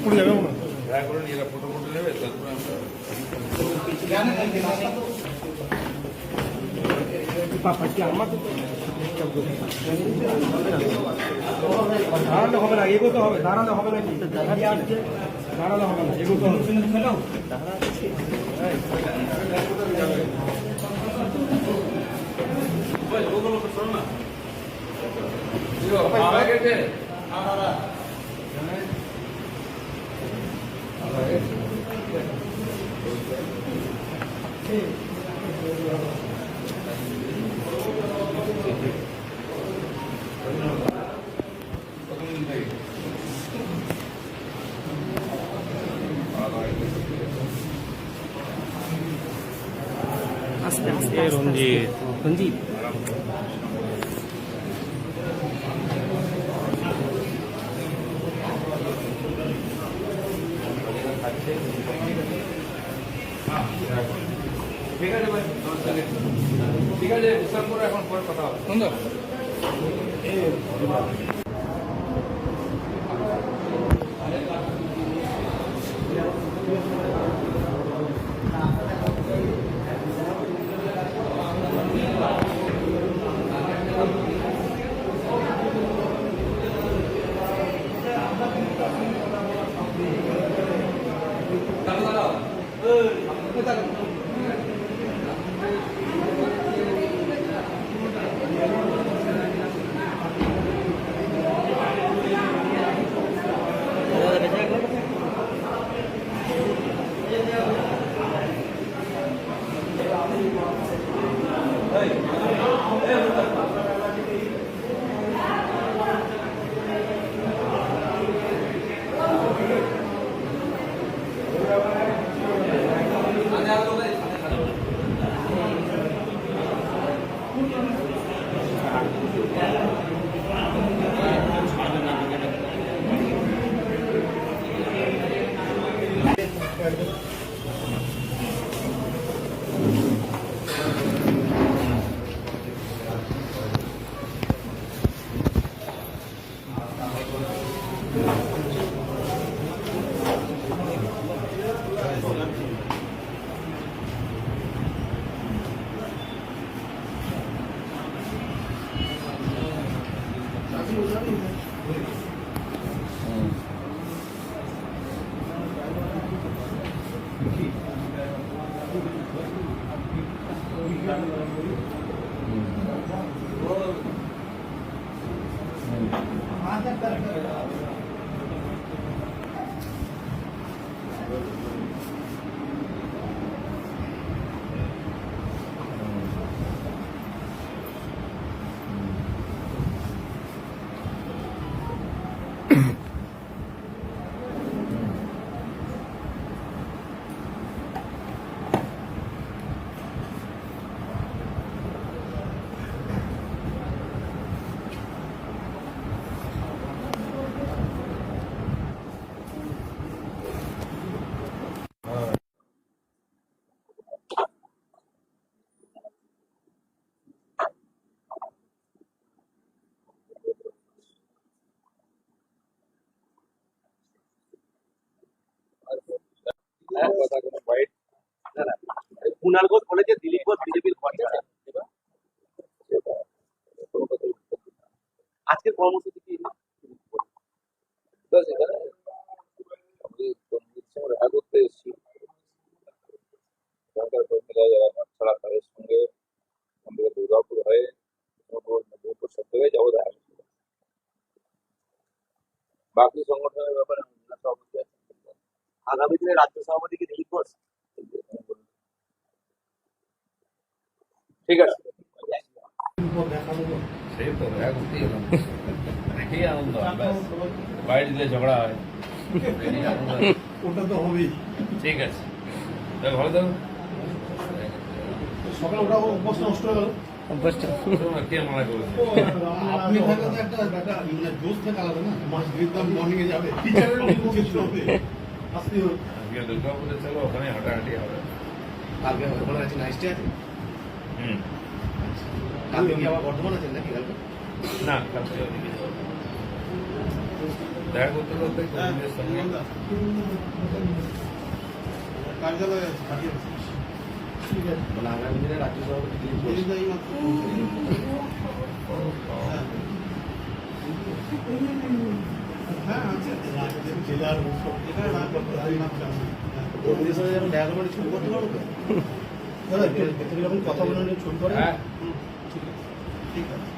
উপরে যাবে না দেখা করে নিজেরা ফটো ফটো নেবে তারপরে আমরা দাঁড়ালে হবে না এগোতে হবে দাঁড়ালে হবে না দাঁড়ালে হবে না এগোতে হবে। খাওয়া আস্তে আস্তে রঞ্জিত। রঞ্জিত। ঠিক আছে ভাই ঠিক আছে এখন পরে কথা হবে। সুন্দর ほら。কথা কুণাল ঘোষ বলেছে দিলীপ ঘোষ বিজেপির করতে। এসেছি। সরকার কর্মীরা যারা মাঠ দুর্গাপুর হয়ে সব জায়গায় যাব দেখা। বাকি সংগঠনের ব্যাপারে আমি না সভাপতি আছি। আগামী দিনে রাজ্য সভাপতি কি দিলীপ ঘোষ ঠিক আছে। তো বাইরে দিলে ঝগড়া হয়। ওটা তো হবেই। ঠিক আছে। তাহলে ভালো থাকো। সকালে ওটা অভ্যাস নষ্ট হয়ে গেল। আপনি থাকলে তো একটা মানে জোশ থেকে আলাদা না? মাস দিতাম মর্নিং এ যাবে। টিচারের হবে আজকে দুর্গাপুরে চলো ওখানে হাঁটাহাঁটি হবে কালকে বর্ধমান আছে কালকে কি আবার বর্ধমান আছেন নাকি কালকে না কালকে ওদিকে। দেখা করতে। ঠিক আছে মানে আগামী দিনে রাজ্য সভাপতি জেলার দেখা করতে পারব তো যখন কথা বলে ছবি করে হ্যাঁ হুম, ঠিক আছে ঠিক আছে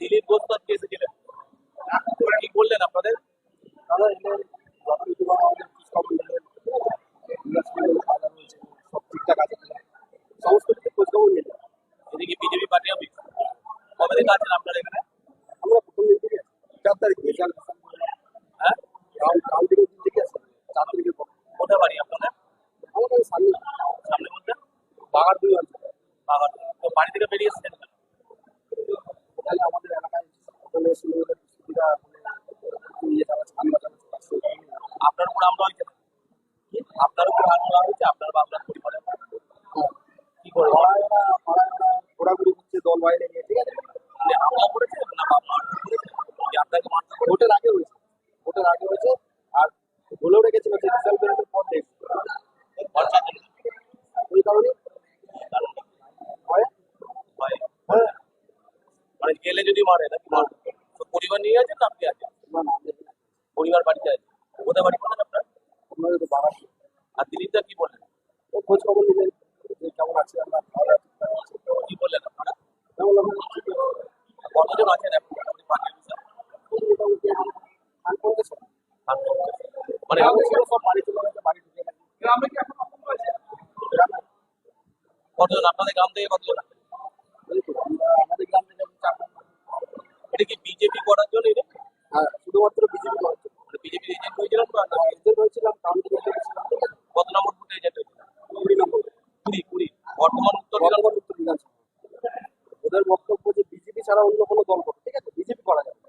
দিলীপ ঘোষ তো আজকে এসেছিলেন কি বললেন আপনাদের দাদা এলেন যথারীতি বা আমাদের খোঁজখবর নিলেন ইন্ডাস্ট্রিয়াল বাজার রয়েছে সব ঠিকঠাক আছে কিনা সমস্ত কিছু খোঁজখবর নিলেন এদিকে বিজেপি পার্টি অফিস কবে থেকে আছেন আপনারা এখানে আমরা প্রথম দিন থেকে চার তারিখ রেজাল্ট হ্যাঁ কাল কাল থেকে দিন থেকে আছে চার তারিখের পর কোথায় বাড়ি আপনাদের আমাদের সামনে সামনে বলতে বাগার দুই অঞ্চল বাগান তো বাড়ি থেকে বেরিয়ে এসেছেন কেন? তাহলে আমাদের এলাকায় হোটেলে সুবিধা সুবিধা একটু ইয়ে চালাচ্ছে ঠান্ডা চালাচ্ছে আপনার উপর হামলা হয়েছে না? কি? আপনার উপর হামলা হয়েছে আপনার বা আপনার পরিবারের উপর? কি করে পাড়ায় ওরা পাড়ায় ওরা ঘোরাঘুরি করছে দল বাইরে নিয়ে ঠিক আছে মানে হামলা করেছে না বা মারধর করেছে কি আপনাকে মারধর করেছে? ভোটের আগে হয়েছে ভোটের আগে হয়েছে আর বলেও রেখেছিল যে রেজাল্ট বেরোনোর পর দেখবে খরচার জন্য ওই কারণে কারণ হয় হয়। হ্যাঁ মানে গেলে যদি মারে নাকি মারবে তো পরিবার নিয়ে আছে না আপনি আছেন? পরিবার বাড়িতে আছে কোথায় বাড়ি করলেন আপনার? তো বাড়া আর দিলীপদা কি বললেন ও খোঁজ খবর নিলেন কেমন আছে আমরা। কি বললেন আপনারা? কতজন আছেন এখন। মানে সব বাড়ি চলে বাড়ি ঢুকে গেছে। গ্রামে কি এখন কতজন? আপনাদের গ্রাম থেকে কতজন আছে? এই তো, আমরা- আমাদের গ্রাম থেকে এখন চারজন। এটা কি বিজেপি করার জন্য এটা? হ্যাঁ, শুধুমাত্র বিজেপি করছে মানে বিজেপি এজেন্ট হয়েছিলেন তো আর না? এদের হয়েছিলাম হয়েছিলাম কত নম্বর বুথে এজেন্ট হয়েছিল কুড়ি নম্বর কুড়ি কুড়ি। বর্তমান উত্তর দিলাম। বর্তমান উত্তর বিধানসভা ওদের বক্তব্য যে বিজেপি ছাড়া অন্য কোনো দল করো ঠিক আছে? বিজেপি করা যাবে।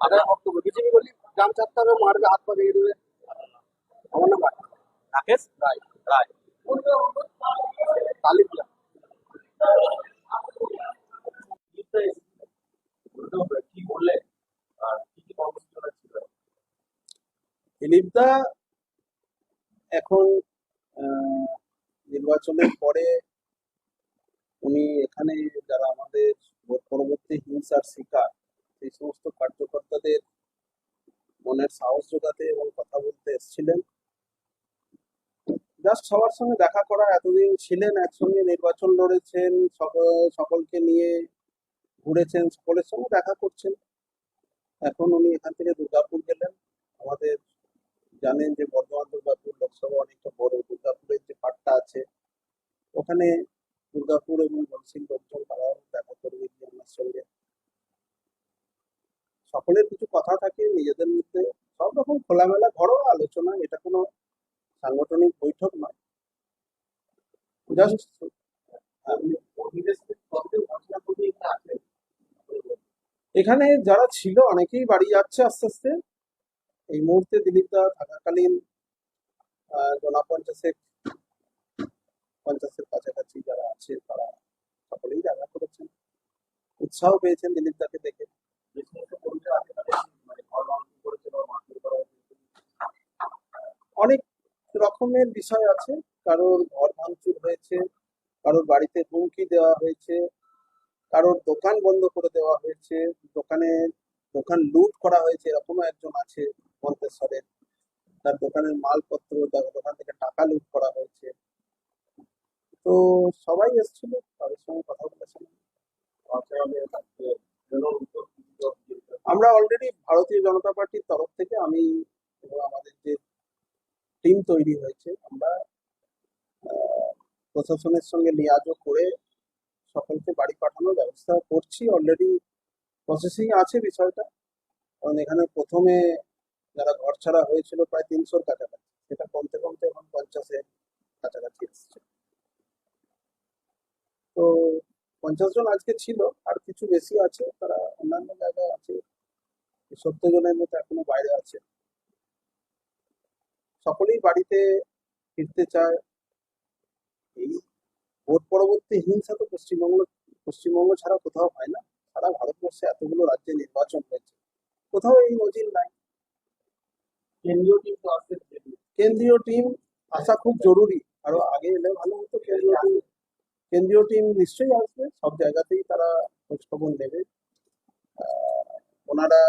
আদায় বক্তব্য বিজেপি বলি গ্রাম চারটা মারবে হাত পা ভেঙে দেবে। আমার নাম রাকেশ? রায় রায় কালীপুরা কি বললে আর কি কি কর্মসূচি ছিল দিলীপদা এখন নির্বাচনের পরে উনি এখানে যারা আমাদের পরবর্তী হিংসার শিকার, সেই সমস্ত কার্যকর্তাদের মনের সাহস যোগাতে এবং কথা বলতে এসেছিলেন। জাস্ট সবার সঙ্গে দেখা করা, এতদিন ছিলেন, একসঙ্গে নির্বাচন লড়েছেন সকলকে নিয়ে ঘুরেছেন, সকলের সঙ্গে দেখা করছেন। এখন উনি এখান থেকে দুর্গাপুর গেলেন, আমাদের জানেন যে বর্ধমান দুর্গাপুর লোকসভা অনেকটা বড়। দুর্গাপুরের যে পাটটা আছে, ওখানে দুর্গাপুর এবং বলসিং লোকজন তারাও দেখা করবে আমার সঙ্গে। সকলের কিছু কথা থাকে নিজেদের মধ্যে। সব রকম খোলামেলা, ঘরোয়া আলোচনা, এটা কোনো সাংগঠনিক বৈঠক নয়। এখানে যারা ছিল, অনেকেই বাড়ি যাচ্ছে আস্তে আস্তে। এই মুহূর্তে দিলীপদা থাকাকালীন জনা পঞ্চাশেক পঞ্চাশের কাছাকাছি যারা আছে, তারা সকলেই দেখা করেছেন। উৎসাহ পেয়েছেন দিলীপদাকে দেখে। অনেক রকমের বিষয় আছে। কারোর ঘর ভাঙচুর হয়েছে, কারোর বাড়িতে হুমকি দেওয়া হয়েছে, কারোর দোকান বন্ধ করে দেওয়া হয়েছে, দোকানে দোকান লুট করা হয়েছে, এরকমও একজন আছে। মন্তেশ্বরের তার দোকানের মালপত্র, তার দোকান থেকে টাকা লুট করা হয়েছে। তো সবাই এসেছিল, তাদের সঙ্গে কথা বলেছিলাম আমরা অলরেডি ভারতীয় জনতা পার্টির তরফ থেকে আমি এবং আমাদের যে টিম তৈরি হয়েছে, আমরা প্রশাসনের সঙ্গে লিয়াজও করে সকলকে বাড়ি পাঠানোর ব্যবস্থা করছি। অলরেডি প্রসেসিং আছে বিষয়টা। কারণ এখানে প্রথমে যারা ঘর ছাড়া হয়েছিল প্রায় তিনশোর কাছাকাছি, সেটা কমতে কমতে এখন পঞ্চাশের কাছাকাছি এসছে। তো পঞ্চাশ জন আজকে ছিল, আর কিছু বেশি আছে, তারা অন্যান্য জায়গায় আছে। সত্তর জনের মতো এখনও বাইরে আছে। সকলেই বাড়িতে ফিরতে চায়। এই ভোট পরবর্তী হিংসা তো পশ্চিমবঙ্গ পশ্চিমবঙ্গ ছাড়া কোথাও হয় না। সারা ভারতবর্ষে এতগুলো রাজ্যে নির্বাচন হয়েছে। কোথাও এই নজির নাই। কেন্দ্রীয় টিম আসা খুব জরুরি। আরও আগে এলে ভালো হতো কেন্দ্রীয় টিম। কেন্দ্রীয় টিম নিশ্চয়ই আসবে। সব জায়গাতেই তারা খোঁজ খবর নেবে ওনারা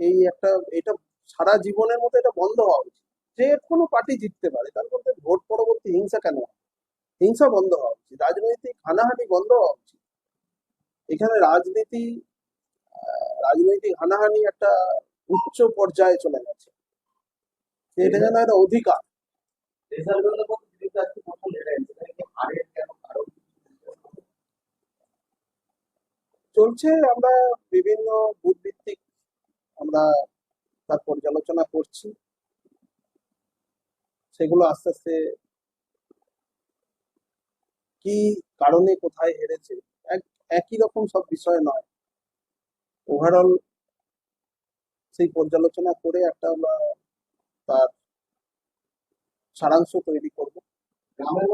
এই একটা, এটা সারা জীবনের মতো এটা বন্ধ হওয়া উচিত। যে কোনো পার্টি জিততে পারে, তার মধ্যে ভোট পরবর্তী হিংসা কেন? হিংসা বন্ধ হওয়া উচিত। রাজনৈতিক হানাহানি বন্ধ হওয়া উচিত। এখানে রাজনীতি রাজনৈতিক হানাহানি একটা উচ্চ পর্যায়ে চলে গেছে। এটা যেন একটা অধিকার। চলছে, আমরা বিভিন্ন আমরা তার পর্যালোচনা করছি। সেগুলো আস্তে আস্তে কি কারণে কোথায় হেরেছে, এক- একই রকম সব বিষয় নয়। ওভারঅল সেই পর্যালোচনা করে একটা তার সারাংশ তৈরি করব। গ্রামের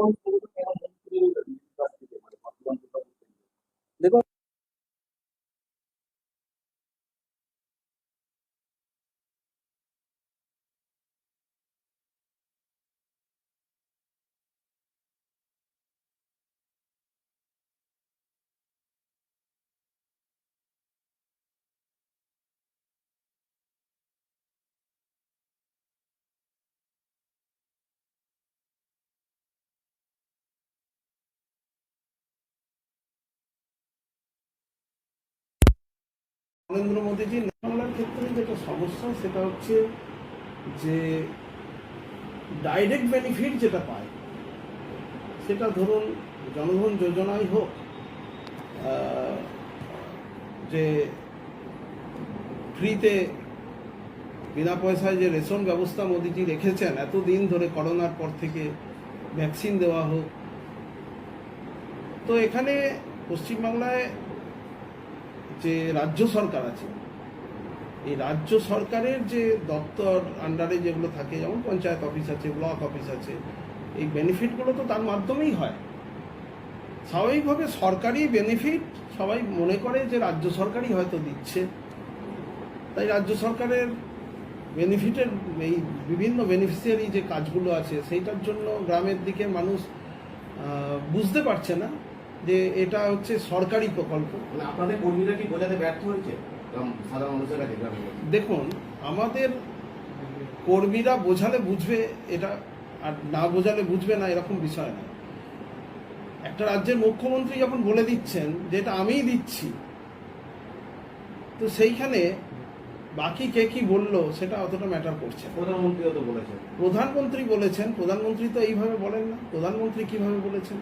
নরেন্দ্র মোদীজি বাংলার ক্ষেত্রে যেটা সমস্যা সেটা হচ্ছে যে ডাইরেক্ট বেনিফিট যেটা পায়, সেটা ধরুন জনধন যোজনাই হোক যে ফ্রিতে বিনা পয়সায় যে রেশন ব্যবস্থা মোদিজি রেখেছেন, এতদিন ধরে করোনার পর থেকে ভ্যাকসিন দেওয়া হোক। তো এখানে পশ্চিমবাংলায় যে রাজ্য সরকার আছে, এই রাজ্য সরকারের যে দপ্তর আন্ডারে যেগুলো থাকে, যেমন পঞ্চায়েত অফিস আছে ব্লক অফিস আছে, এই বেনিফিটগুলো তো তার মাধ্যমেই হয়। স্বাভাবিকভাবে সরকারি বেনিফিট সবাই মনে করে যে রাজ্য সরকারই হয়তো দিচ্ছে। তাই রাজ্য সরকারের বেনিফিটের এই বিভিন্ন বেনিফিশিয়ারি যে কাজগুলো আছে, সেইটার জন্য গ্রামের দিকে মানুষ বুঝতে পারছে না। যে এটা হচ্ছে সরকারি প্রকল্প। মানে আপনাদের কর্মীরা কি বোঝাতে ব্যর্থ হয়েছে? সাধারণ মানুষের কাছে দেখুন আমাদের কর্মীরা বোঝালে বুঝবে এটা আর না বোঝালে বুঝবে না এরকম বিষয় না। একটা রাজ্যের মুখ্যমন্ত্রী যখন বলে দিচ্ছেন যে এটা আমিই দিচ্ছি তো সেইখানে বাকি কে কি বলল সেটা অতটা ম্যাটার করছে তো বলেছেন। প্রধানমন্ত্রী বলেছেন প্রধানমন্ত্রী তো এইভাবে বলেন না। প্রধানমন্ত্রী কীভাবে বলেছেন?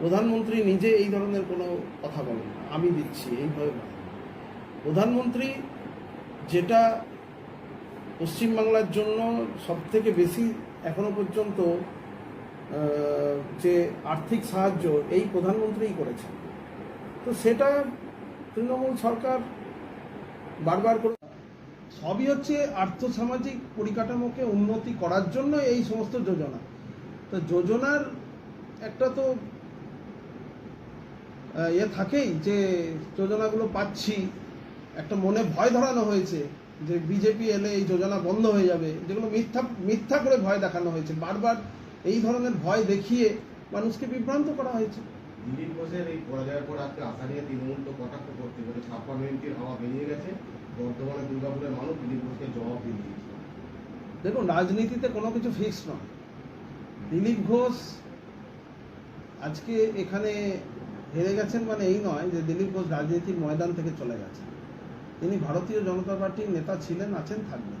প্রধানমন্ত্রী নিজে এই ধরনের কোনো কথা বলেন আমি দিচ্ছি, এইভাবে প্রধানমন্ত্রী যেটা পশ্চিমবাংলার জন্য সব থেকে বেশি এখনও পর্যন্ত যে আর্থিক সাহায্য এই প্রধানমন্ত্রীই করেছেন। তো সেটা তৃণমূল সরকার বারবার করে সবই হচ্ছে আর্থসামাজিক পরিকাঠামোকে উন্নতি করার জন্য এই সমস্ত যোজনা। তো যোজনার একটা তো ইয়ে থাকেই যে যোজনাগুলো পাচ্ছি। একটা মনে ভয় ধরানো হয়েছে যে বিজেপি এলে এই যোজনা বন্ধ হয়ে যাবে। যেগুলো মিথ্যা মিথ্যা করে ভয় দেখানো হয়েছে। বারবার এই ধরনের ভয় দেখিয়ে মানুষকে বিভ্রান্ত করা হয়েছে। দিলীপ ঘোষের এই পরাজয়ের পর আজকে আশা নিয়ে তৃণমূল তো কটাক্ষ করতে পারে ছাপ্পান্ন এমপির হাওয়া বেরিয়ে গেছে। বর্তমানে দুর্গাপুরের মানুষ দিলীপ ঘোষকে জবাব দিয়ে দিয়েছে। দেখুন রাজনীতিতে কোনো কিছু ফিক্স নয়। দিলীপ ঘোষ আজকে এখানে হেরে গেছেন মানে এই নয় যে দিলীপ ঘোষ রাজনীতির ময়দান থেকে চলে গেছেন। তিনি ভারতীয় জনতা পার্টির নেতা ছিলেন, আছেন, থাকবেন।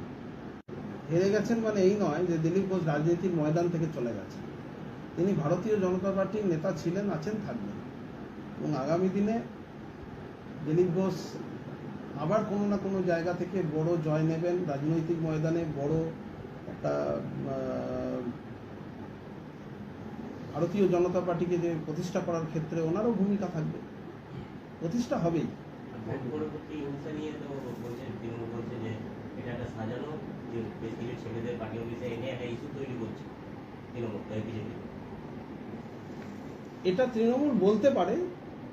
হেরে গেছেন মানে এই নয় যে দিলীপ ঘোষ রাজনীতির ময়দান থেকে চলে গেছেন। তিনি ভারতীয় জনতা পার্টির নেতা ছিলেন, আছেন, থাকবেন। এবং আগামী দিনে দিলীপ ঘোষ আবার কোনো না কোনো জায়গা থেকে বড় জয় নেবেন। রাজনৈতিক ময়দানে বড় একটা ভারতীয় জনতা পার্টিকে যে প্রতিষ্ঠা করার ক্ষেত্রে ওনারও ভূমিকা থাকবে। প্রতিষ্ঠা হবেই। এটা তৃণমূল বলতে পারে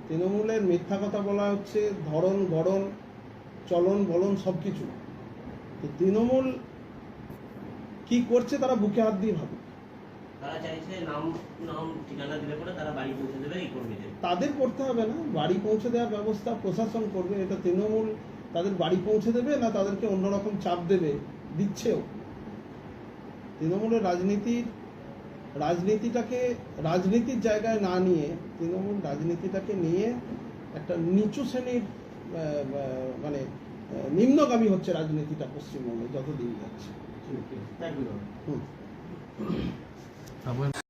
তৃণমূলের মিথ্যা কথা বলা হচ্ছে ধরন গড়ন চলন বলন সব কিছু তো তৃণমূল কি করছে তারা বুকে হাত দিয়ে ভাবে তারা চাইছে নাম নাম ঠিকানা দিলে পরে তারা বাড়ি পৌঁছে দেবে এই কর্মীদের তাদের করতে হবে না বাড়ি পৌঁছে দেওয়ার ব্যবস্থা প্রশাসন করবে এটা তৃণমূল। তাদের বাড়ি পৌঁছে দেবে না তাদেরকে অন্যরকম চাপ দেবে? দিচ্ছেও। তৃণমূলের রাজনীতির রাজনীতিটাকে রাজনীতির জায়গায় না নিয়ে তৃণমূল রাজনীতিটাকে নিয়ে একটা নিচু শ্রেণির মানে নিম্নগামী হচ্ছে রাজনীতিটা পশ্চিমবঙ্গে যতদিন যাচ্ছে। হুম। ขอบคุณ